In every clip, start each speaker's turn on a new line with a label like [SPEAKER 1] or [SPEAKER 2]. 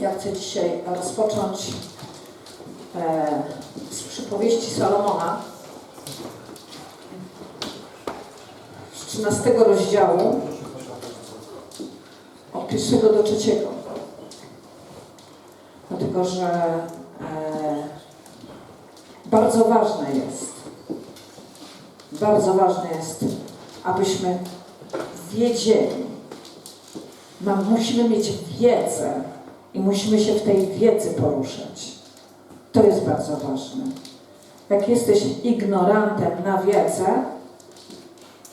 [SPEAKER 1] Ja chcę dzisiaj rozpocząć e, z przypowieści Salomona z 13 rozdziału od pierwszego do trzeciego. Dlatego, że e, bardzo ważne jest, bardzo ważne jest, abyśmy wiedzieli, musimy mieć wiedzę i musimy się w tej wiedzy poruszać. To jest bardzo ważne. Jak jesteś ignorantem na wiedzę,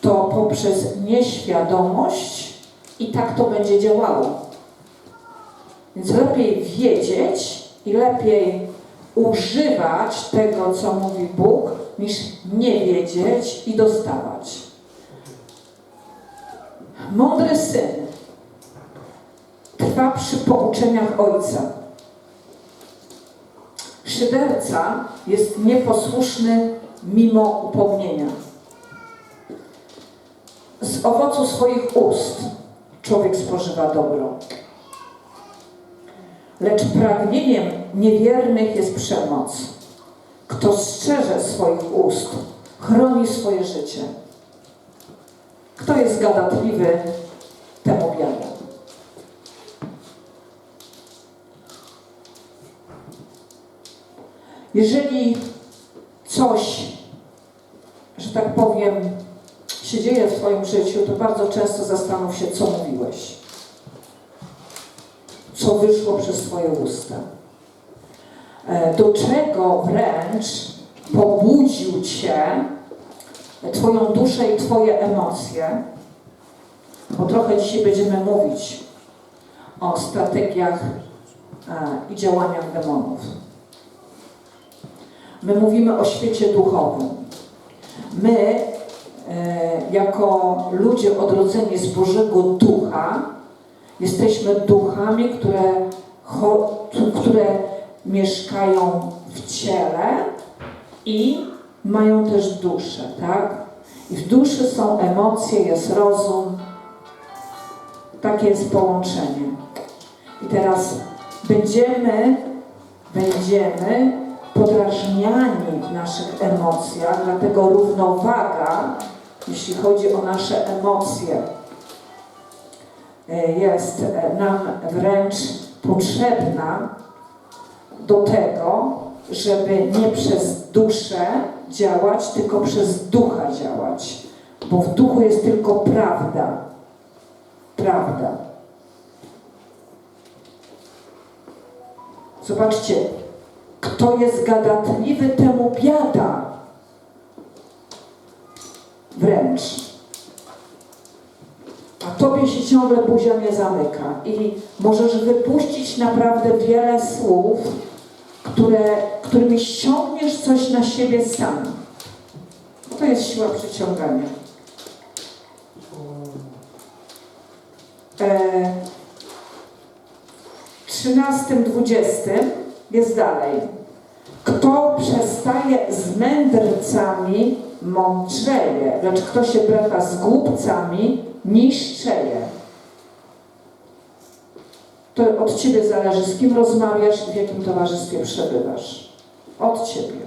[SPEAKER 1] to poprzez nieświadomość i tak to będzie działało. Więc lepiej wiedzieć i lepiej używać tego, co mówi Bóg, niż nie wiedzieć i dostawać. Mądry syn trwa przy pouczeniach ojca. Szyderca jest nieposłuszny mimo upomnienia. Z owocu swoich ust człowiek spożywa dobro. Lecz pragnieniem niewiernych jest przemoc. Kto strzeże swoich ust, chroni swoje życie. Kto jest gadatliwy, temu wiara. Jeżeli coś, że tak powiem, się dzieje w Twoim życiu, to bardzo często zastanów się, co mówiłeś. Co wyszło przez Twoje usta. E, Do czego wręcz pobudził Cię Twoją duszę i Twoje emocje. Bo trochę dzisiaj będziemy mówić o strategiach e, i działaniach demonów. My mówimy o świecie duchowym. My, e, jako ludzie odrodzeni z Bożego Ducha, jesteśmy duchami, które, które mieszkają w ciele i mają też duszę, tak? I w duszy są emocje, jest rozum. Takie jest połączenie. I teraz będziemy, będziemy podrażniani w naszych emocjach, dlatego równowaga, jeśli chodzi o nasze emocje, e, jest nam wręcz potrzebna do tego, żeby nie przez duszę działać, tylko przez ducha działać. Bo w duchu jest tylko prawda. Prawda. Zobaczcie, kto jest gadatliwy, temu biada. Wręcz. A tobie się ciągle buzia nie zamyka. I możesz wypuścić naprawdę wiele słów, które, którymi ściągniesz coś na siebie sam. To jest siła przyciągania. E, 13-20 jest dalej. Kto przestaje z mędrcami, mądrzeje, lecz kto się brecha z głupcami, niszczeje. To od Ciebie zależy, z kim rozmawiasz i w jakim towarzystwie przebywasz. Od Ciebie.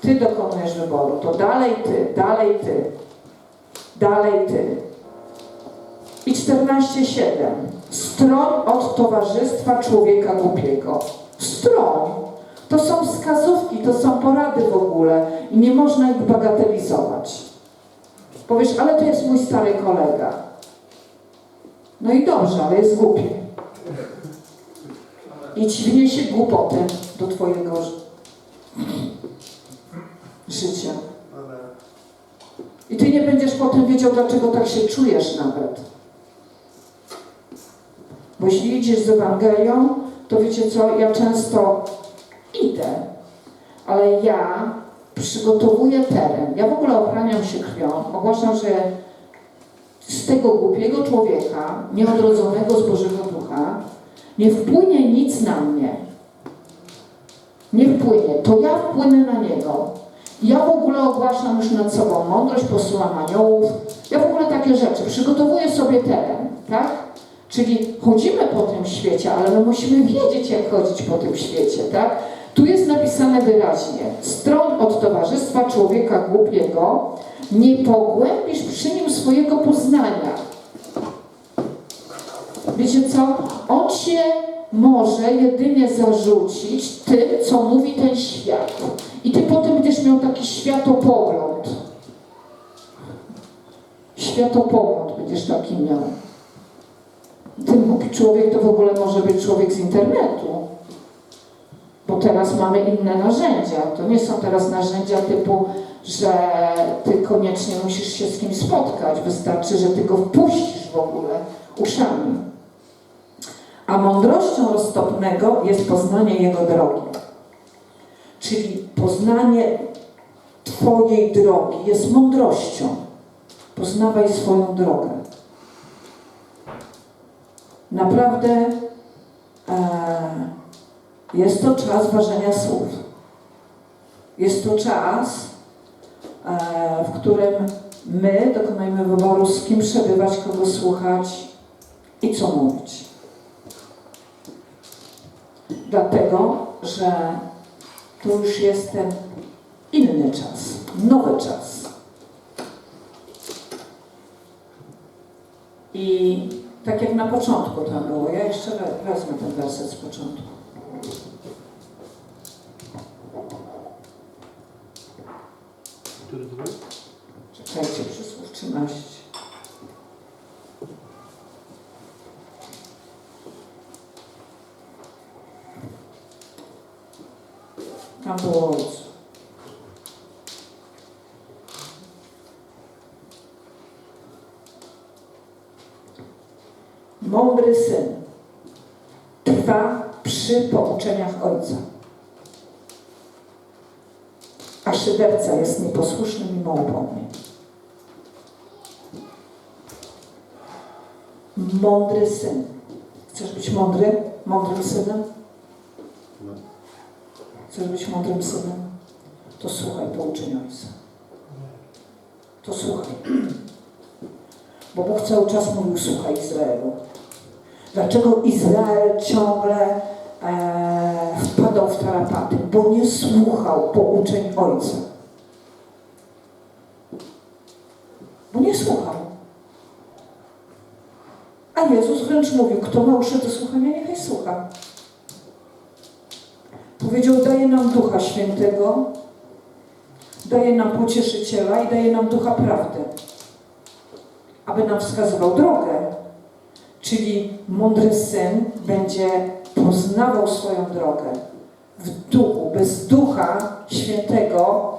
[SPEAKER 1] Ty dokonujesz wyboru. To dalej Ty, dalej Ty, dalej Ty. I 14,7. Stron od towarzystwa człowieka głupiego. Stron. To są wskazówki, to są porady w ogóle i nie można ich bagatelizować. Powiesz, ale to jest mój stary kolega. No i dobrze, ale jest głupi. I ci wniesie głupotę do twojego ży- życia. I ty nie będziesz potem wiedział, dlaczego tak się czujesz nawet. Bo jeśli idziesz z Ewangelią, to wiecie co, ja często idę, ale ja przygotowuję teren. Ja w ogóle ochraniam się krwią. Ogłaszam, że z tego głupiego człowieka, nieodrodzonego z Bożego Ducha, nie wpłynie nic na mnie. Nie wpłynie. To ja wpłynę na niego. Ja w ogóle ogłaszam już nad sobą mądrość, posyłam aniołów. Ja w ogóle takie rzeczy. Przygotowuję sobie teren, tak? Czyli chodzimy po tym świecie, ale my musimy wiedzieć, jak chodzić po tym świecie, tak? Tu jest napisane wyraźnie: stron od towarzystwa człowieka głupiego nie pogłębisz przy nim swojego poznania. Wiecie co? On się może jedynie zarzucić tym, co mówi ten świat. I ty potem będziesz miał taki światopogląd. Światopogląd będziesz taki miał. Ten głupi człowiek to w ogóle może być człowiek z internetu. Bo teraz mamy inne narzędzia. To nie są teraz narzędzia typu, że ty koniecznie musisz się z kimś spotkać. Wystarczy, że ty go wpuścisz w ogóle uszami. A mądrością roztopnego jest poznanie jego drogi. Czyli poznanie Twojej drogi jest mądrością. Poznawaj swoją drogę. Naprawdę e, jest to czas ważenia słów. Jest to czas, e, w którym my dokonujemy wyboru, z kim przebywać, kogo słuchać i co mówić. Dlatego, że to już jest ten inny czas, nowy czas. I tak jak na początku tam było, ja jeszcze we- wezmę ten werset z początku.
[SPEAKER 2] Był?
[SPEAKER 1] Czekajcie, przysłów 13. Tam było ojcu. Mądry syn trwa przy pouczeniach ojca. A szyderca jest nieposłuszny mimo upomnień. Mądry syn. Chcesz być mądry? Mądrym synem? Chcesz być mądrym synem? To słuchaj pouczeń ojca. To słuchaj. Bo Bóg cały czas mówił, słuchaj Izraelu. Dlaczego Izrael ciągle e, wpadał w tarapaty? Bo nie słuchał pouczeń ojca. Bo nie słuchał. A Jezus wręcz mówił, kto ma uszy do słuchania, niechaj słucha. Powiedział, daje nam Ducha Świętego, daje nam Pocieszyciela i daje nam Ducha Prawdy, aby nam wskazywał drogę. Czyli mądry Syn będzie poznawał swoją drogę w duchu. Bez Ducha Świętego,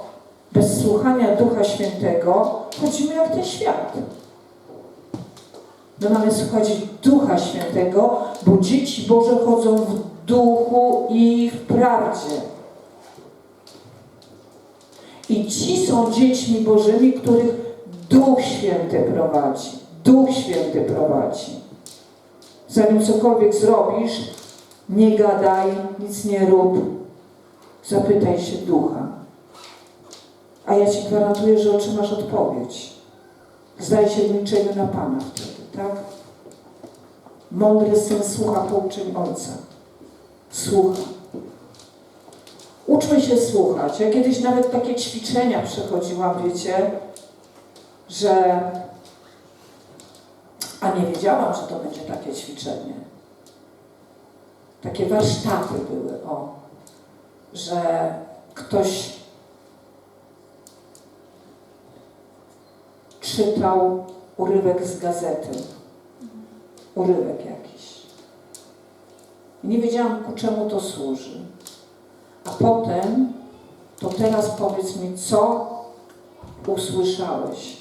[SPEAKER 1] bez słuchania Ducha Świętego chodzimy jak ten świat. My mamy słuchać Ducha Świętego, bo dzieci Boże chodzą w duchu i w prawdzie. I ci są dziećmi Bożymi, których Duch Święty prowadzi. Duch Święty prowadzi. Zanim cokolwiek zrobisz, nie gadaj, nic nie rób. Zapytaj się Ducha. A ja Ci gwarantuję, że otrzymasz odpowiedź. Zdaj się w milczeniu na Pana wtedy, tak? Mądry syn słucha pouczeń ojca. Słucha. Uczmy się słuchać. Ja kiedyś nawet takie ćwiczenia przechodziłam, wiecie, że. A nie wiedziałam, że to będzie takie ćwiczenie. Takie warsztaty były, o, że ktoś czytał urywek z gazety. Urywek jakiś. Nie wiedziałam, ku czemu to służy. A potem, to teraz powiedz mi, co usłyszałeś?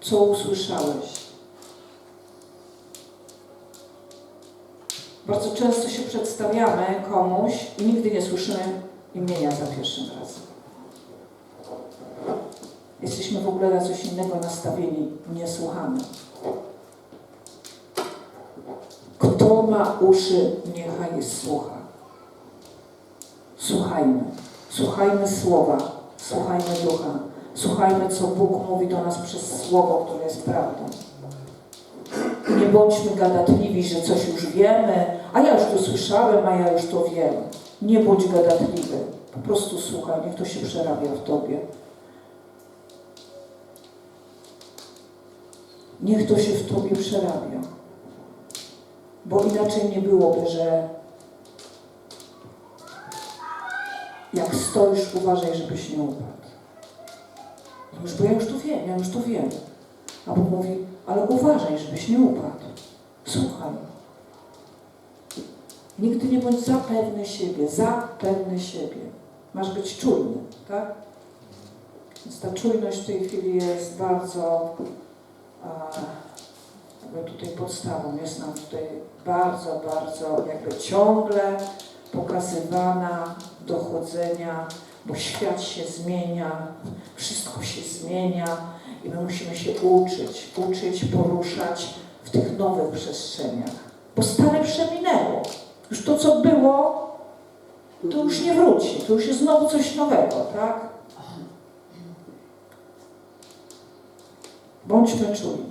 [SPEAKER 1] Co usłyszałeś? Bardzo często się przedstawiamy komuś i nigdy nie słyszymy imienia za pierwszym razem. Jesteśmy w ogóle na coś innego nastawieni, nie słuchamy. Kto ma uszy, niechaj słucha. Słuchajmy. Słuchajmy słowa, słuchajmy ducha. Słuchajmy, co Bóg mówi do nas przez słowo, które jest prawdą. Nie bądźmy gadatliwi, że coś już wiemy, a ja już to słyszałem, a ja już to wiem. Nie bądź gadatliwy. Po prostu słuchaj, niech to się przerabia w tobie. Niech to się w tobie przerabia. Bo inaczej nie byłoby, że jak stoisz, uważaj, żebyś nie upadł. Mówisz, bo ja już to wiem, ja już to wiem. A Bóg mówi, ale uważaj, żebyś nie upadł. Słuchaj. Nigdy nie bądź za pewny siebie, za pewny siebie. Masz być czujny, tak? Więc ta czujność w tej chwili jest bardzo, jakby tutaj podstawą, jest nam tutaj bardzo, bardzo jakby ciągle pokazywana dochodzenia, bo świat się zmienia, wszystko się zmienia i my musimy się uczyć, uczyć, poruszać w tych nowych przestrzeniach. Bo stare przeminęło. Już to, co było, to już nie wróci. To już jest znowu coś nowego, tak? Bądźmy czujni.